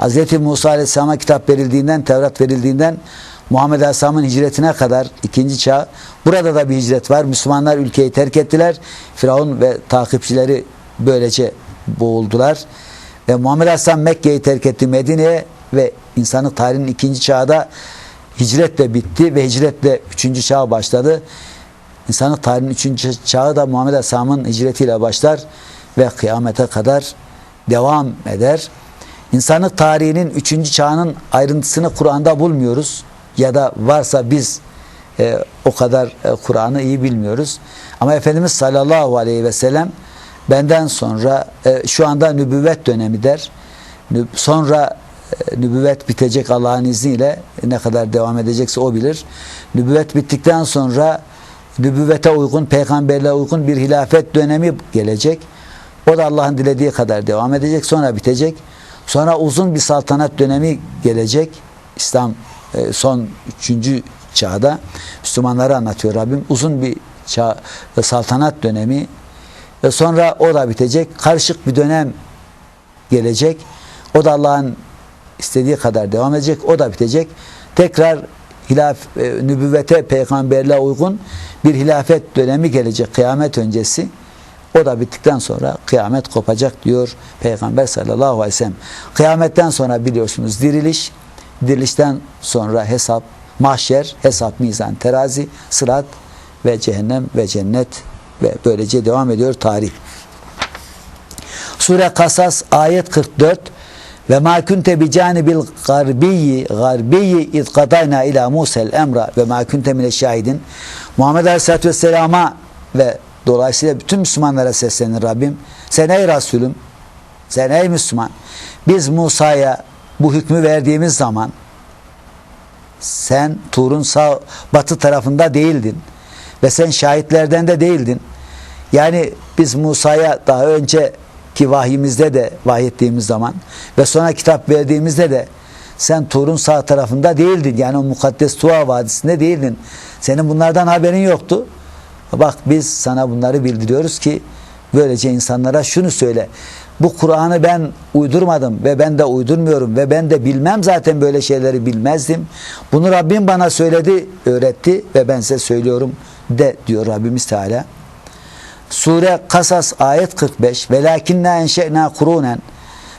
Hz. Musa Aleyhisselam'a kitap verildiğinden, Tevrat verildiğinden Muhammed Aleyhisselam'ın hicretine kadar ikinci çağ. Burada da bir hicret var. Müslümanlar ülkeyi terk ettiler. Firavun ve takipçileri böylece boğuldular. Ve Muhammed Aleyhisselam Mekke'yi terk etti Medine'ye ve insanlık tarihinin ikinci çağda hicretle bitti ve hicretle üçüncü çağ başladı. İnsanlık tarihinin üçüncü çağı da Muhammed Aleyhisselam'ın hicretiyle başlar ve kıyamete kadar devam eder. İnsanlık tarihinin üçüncü çağının ayrıntısını Kur'an'da bulmuyoruz. Ya da varsa biz e, o kadar e, Kur'an'ı iyi bilmiyoruz. Ama Efendimiz sallallahu aleyhi ve sellem benden sonra e, şu anda nübüvvet dönemi der. Nüb sonra e, nübüvvet bitecek Allah'ın izniyle ne kadar devam edecekse o bilir. Nübüvvet bittikten sonra nübüvvete uygun, peygamberliğe uygun bir hilafet dönemi gelecek. O da Allah'ın dilediği kadar devam edecek. Sonra bitecek. Sonra uzun bir saltanat dönemi gelecek. İslam e, son üçüncü çağda Müslümanları anlatıyor Rabbim. Uzun bir çağ, e, saltanat dönemi ve sonra o da bitecek. Karışık bir dönem gelecek. O da Allah'ın istediği kadar devam edecek. O da bitecek. Tekrar hilaf, e, nübüvvete, peygamberliğe uygun bir hilafet dönemi gelecek kıyamet öncesi. O da bittikten sonra kıyamet kopacak diyor Peygamber sallallahu aleyhi ve sellem. Kıyametten sonra biliyorsunuz diriliş, dirilişten sonra hesap, mahşer, hesap, mizan, terazi, sırat ve cehennem ve cennet ve böylece devam ediyor tarih. Sure Kasas ayet 44 ve ma kunte bi canibil garbiyi garbiyi iz qadayna ila Musa'l emra ve ma kunte mine şahidin Muhammed Aleyhisselatü Vesselam'a ve dolayısıyla bütün Müslümanlara seslenir Rabbim. Sen ey Resulüm, sen ey Müslüman, biz Musa'ya bu hükmü verdiğimiz zaman sen Tur'un sağ batı tarafında değildin ve sen şahitlerden de değildin. Yani biz Musa'ya daha önce ki vahyimizde de vahyettiğimiz zaman ve sonra kitap verdiğimizde de sen Tur'un sağ tarafında değildin. Yani o mukaddes Tuğa Vadisi'nde değildin. Senin bunlardan haberin yoktu. Bak biz sana bunları bildiriyoruz ki böylece insanlara şunu söyle. Bu Kur'an'ı ben uydurmadım ve ben de uydurmuyorum ve ben de bilmem zaten böyle şeyleri bilmezdim. Bunu Rabbim bana söyledi, öğretti ve ben size söylüyorum de diyor Rabbimiz Teala. Sure Kasas ayet 45 Velakinna enşe'na kurunen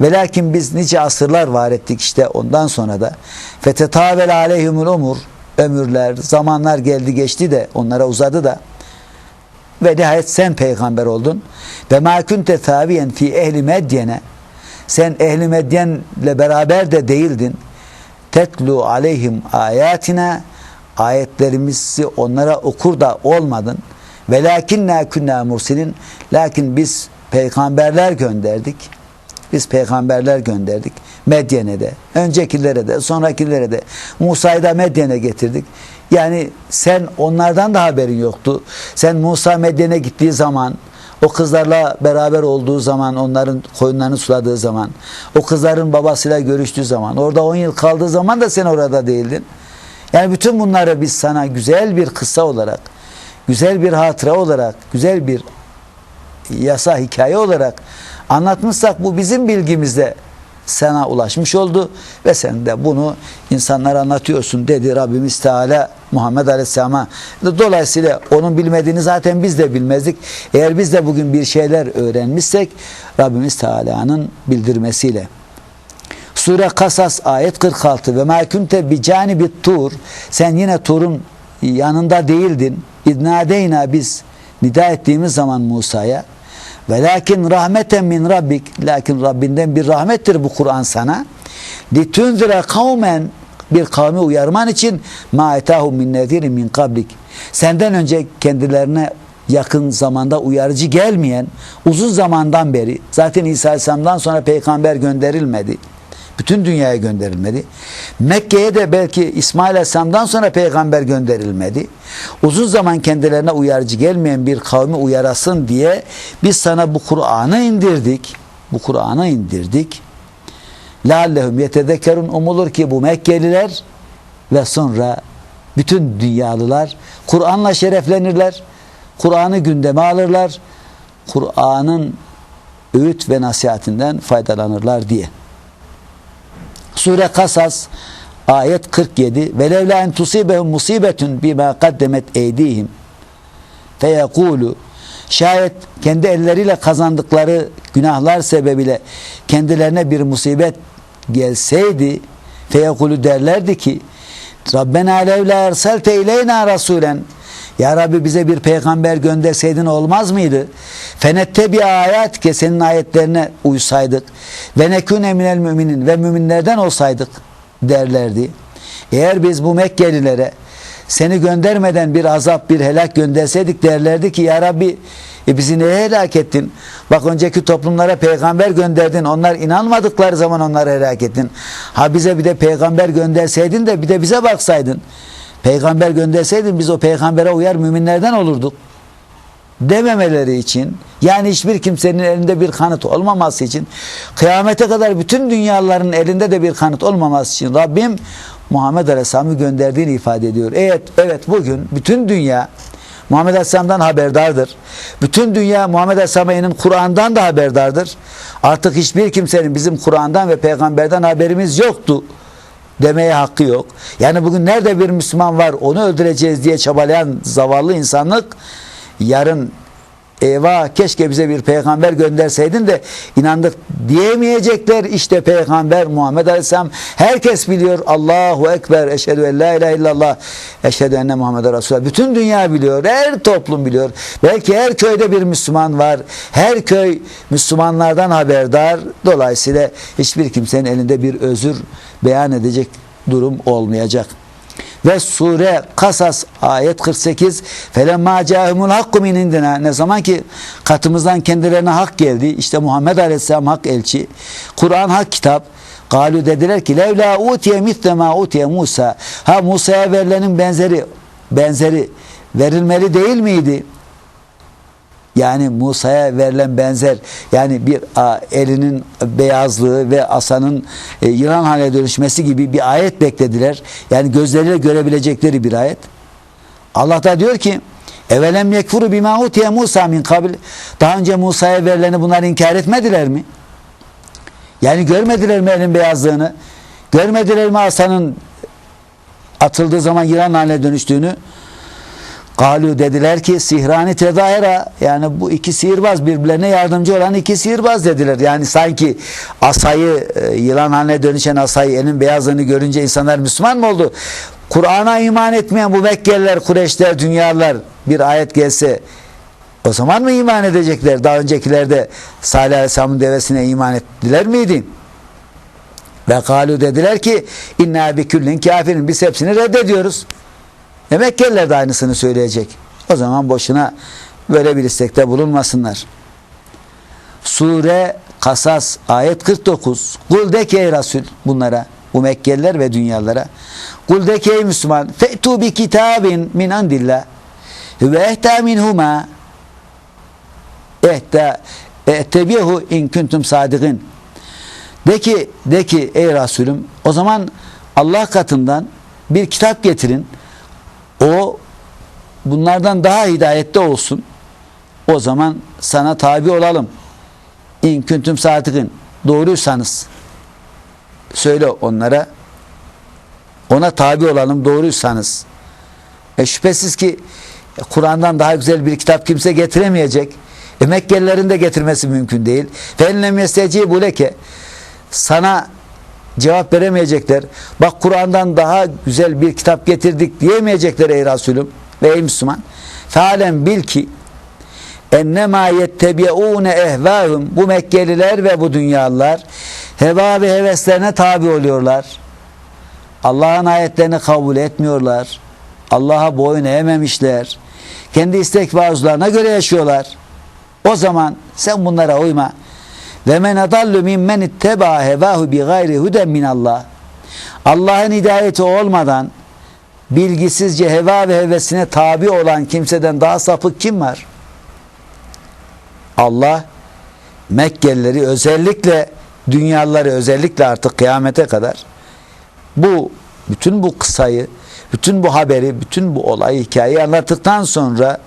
Velakin biz nice asırlar var ettik işte ondan sonra da Fetetavel aleyhumul umur Ömürler, zamanlar geldi geçti de onlara uzadı da ve nihayet sen peygamber oldun. Ve ma kunte tabiyen fi ehli medyene sen ehli medyenle beraber de değildin. Tetlu aleyhim ayatina ayetlerimizi onlara okur da olmadın. Velakinna kunna mursilin lakin biz peygamberler gönderdik. Biz peygamberler gönderdik. Medyen'e de, öncekilere de, sonrakilere de. Musa'yı da Medyen'e getirdik. Yani sen onlardan da haberin yoktu. Sen Musa Medyen'e gittiği zaman, o kızlarla beraber olduğu zaman, onların koyunlarını suladığı zaman, o kızların babasıyla görüştüğü zaman, orada 10 yıl kaldığı zaman da sen orada değildin. Yani bütün bunları biz sana güzel bir kıssa olarak, güzel bir hatıra olarak, güzel bir yasa hikaye olarak anlatmışsak bu bizim bilgimizde sana ulaşmış oldu ve sen de bunu insanlara anlatıyorsun dedi Rabbimiz Teala Muhammed Aleyhisselam'a. Dolayısıyla onun bilmediğini zaten biz de bilmezdik. Eğer biz de bugün bir şeyler öğrenmişsek Rabbimiz Teala'nın bildirmesiyle. Sure Kasas ayet 46 ve ma kunte bi canibit tur sen yine Tur'un yanında değildin. İdnadeyna biz nida ettiğimiz zaman Musa'ya ve lakin rahmeten min rabbik lakin Rabbinden bir rahmettir bu Kur'an sana. Litunzira kavmen bir kavmi uyarman için ma etahum min nezirin min kablik. Senden önce kendilerine yakın zamanda uyarıcı gelmeyen uzun zamandan beri zaten İsa Aleyhisselam'dan sonra peygamber gönderilmedi. Bütün dünyaya gönderilmedi. Mekke'ye de belki İsmail Aleyhisselam'dan sonra peygamber gönderilmedi. Uzun zaman kendilerine uyarıcı gelmeyen bir kavmi uyarasın diye biz sana bu Kur'an'ı indirdik. Bu Kur'an'ı indirdik. Lallehum yetezekerun umulur ki bu Mekkeliler ve sonra bütün dünyalılar Kur'an'la şereflenirler. Kur'an'ı gündeme alırlar. Kur'an'ın öğüt ve nasihatinden faydalanırlar diye. Sure Kasas ayet 47 ve levla en tusibehum musibetun bima kaddemet eydihim feyekulu şayet kendi elleriyle kazandıkları günahlar sebebiyle kendilerine bir musibet gelseydi feyekulu derlerdi ki Rabbena levla erselte ileyna rasulen ya Rabbi bize bir peygamber gönderseydin olmaz mıydı? Fenette bir ayet ki senin ayetlerine uysaydık ve nekune minel müminin ve müminlerden olsaydık derlerdi. Eğer biz bu Mekkelilere seni göndermeden bir azap, bir helak gönderseydik derlerdi ki ya Rabbi e bizi neye helak ettin? Bak önceki toplumlara peygamber gönderdin. Onlar inanmadıkları zaman onları helak ettin. Ha bize bir de peygamber gönderseydin de bir de bize baksaydın. Peygamber gönderseydin biz o peygambere uyar müminlerden olurduk. Dememeleri için yani hiçbir kimsenin elinde bir kanıt olmaması için kıyamete kadar bütün dünyaların elinde de bir kanıt olmaması için Rabbim Muhammed Aleyhisselam'ı gönderdiğini ifade ediyor. Evet, evet bugün bütün dünya Muhammed Aleyhisselam'dan haberdardır. Bütün dünya Muhammed Aleyhisselam'ın Kur'an'dan da haberdardır. Artık hiçbir kimsenin bizim Kur'an'dan ve peygamberden haberimiz yoktu demeye hakkı yok. Yani bugün nerede bir Müslüman var onu öldüreceğiz diye çabalayan zavallı insanlık yarın eyvah keşke bize bir peygamber gönderseydin de inandık diyemeyecekler. İşte peygamber Muhammed Aleyhisselam herkes biliyor. Allahu Ekber, eşhedü en la ilahe illallah, eşhedü enne Muhammed Resulullah. Bütün dünya biliyor, her toplum biliyor. Belki her köyde bir Müslüman var. Her köy Müslümanlardan haberdar. Dolayısıyla hiçbir kimsenin elinde bir özür beyan edecek durum olmayacak. Ve sure Kasas ayet 48 felemma cahumul hakku min indina ne zaman ki katımızdan kendilerine hak geldi işte Muhammed Aleyhisselam hak elçi Kur'an hak kitap Galu dediler ki levla utiye mitle ma utiye Musa ha Musa'ya verilenin benzeri benzeri verilmeli değil miydi? Yani Musa'ya verilen benzer yani bir elinin beyazlığı ve asanın e, yılan haline dönüşmesi gibi bir ayet beklediler. Yani gözleriyle görebilecekleri bir ayet. Allah da diyor ki Evelem yekfuru bima utiye Musa min kabil. Daha önce Musa'ya verileni bunlar inkar etmediler mi? Yani görmediler mi elin beyazlığını? Görmediler mi asanın atıldığı zaman yılan haline dönüştüğünü? Galu dediler ki sihrani tezahira yani bu iki sihirbaz birbirlerine yardımcı olan iki sihirbaz dediler. Yani sanki asayı e, yılan haline dönüşen asayı elin beyazlığını görünce insanlar Müslüman mı oldu? Kur'an'a iman etmeyen bu Mekkeliler, Kureşler, dünyalar bir ayet gelse o zaman mı iman edecekler? Daha öncekilerde Salih Aleyhisselam'ın devesine iman ettiler miydi? Ve kalu dediler ki inna bi küllin kafirin biz hepsini reddediyoruz. E Mekkeliler de aynısını söyleyecek. O zaman boşuna böyle bir istekte bulunmasınlar. Sure Kasas ayet 49. Kul de ki ey Resul bunlara bu Mekkeliler ve dünyalara. Kul de ki ey Müslüman fe'tu bi kitabin min andillah ve ehta minhuma ehta ettebihu in kuntum sadıkın. De ki, de ki ey Resulüm o zaman Allah katından bir kitap getirin o bunlardan daha hidayette olsun. O zaman sana tabi olalım. İn küntüm sadıkın. Doğruysanız söyle onlara ona tabi olalım doğruysanız. E şüphesiz ki Kur'an'dan daha güzel bir kitap kimse getiremeyecek. E Mekkelilerin de getirmesi mümkün değil. Fenlem yesteci leke sana cevap veremeyecekler. Bak Kur'an'dan daha güzel bir kitap getirdik diyemeyecekler ey Resulüm ve ey Müslüman. Fealem bil ki ennemâ yettebi'ûne ehvâhum bu Mekkeliler ve bu dünyalılar heva ve heveslerine tabi oluyorlar. Allah'ın ayetlerini kabul etmiyorlar. Allah'a boyun eğmemişler. Kendi istek ve göre yaşıyorlar. O zaman sen bunlara uyma. Ve men adallu mimmen itteba hevahu bi gayri huden min Allah. Allah'ın hidayeti olmadan bilgisizce heva ve hevesine tabi olan kimseden daha sapık kim var? Allah Mekkelileri özellikle dünyaları özellikle artık kıyamete kadar bu bütün bu kısayı, bütün bu haberi, bütün bu olayı, hikayeyi anlattıktan sonra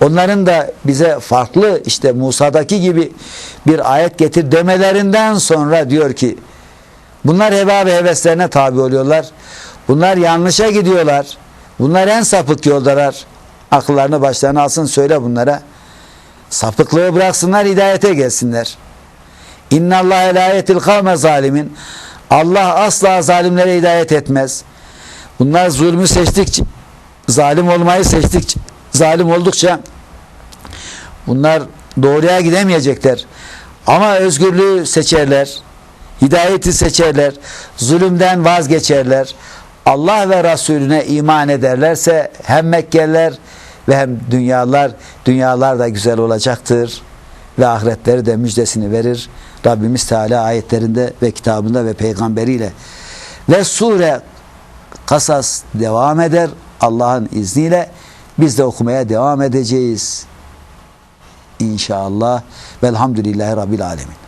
onların da bize farklı işte Musa'daki gibi bir ayet getir demelerinden sonra diyor ki Bunlar heva ve heveslerine tabi oluyorlar. Bunlar yanlışa gidiyorlar. Bunlar en sapık yoldalar. Akıllarını başlarına alsın söyle bunlara. Sapıklığı bıraksınlar hidayete gelsinler. İnna Allah la yetil kavme zalimin. Allah asla zalimlere hidayet etmez. Bunlar zulmü seçtikçe, zalim olmayı seçtikçe, zalim oldukça bunlar doğruya gidemeyecekler. Ama özgürlüğü seçerler. Hidayeti seçerler. Zulümden vazgeçerler. Allah ve Resulüne iman ederlerse hem Mekkeliler ve hem dünyalar dünyalar da güzel olacaktır ve ahiretleri de müjdesini verir. Rabbimiz Teala ayetlerinde ve kitabında ve peygamberiyle ve sure Kasas devam eder Allah'ın izniyle biz de okumaya devam edeceğiz. İnşallah. Velhamdülillahi Rabbil Alemin.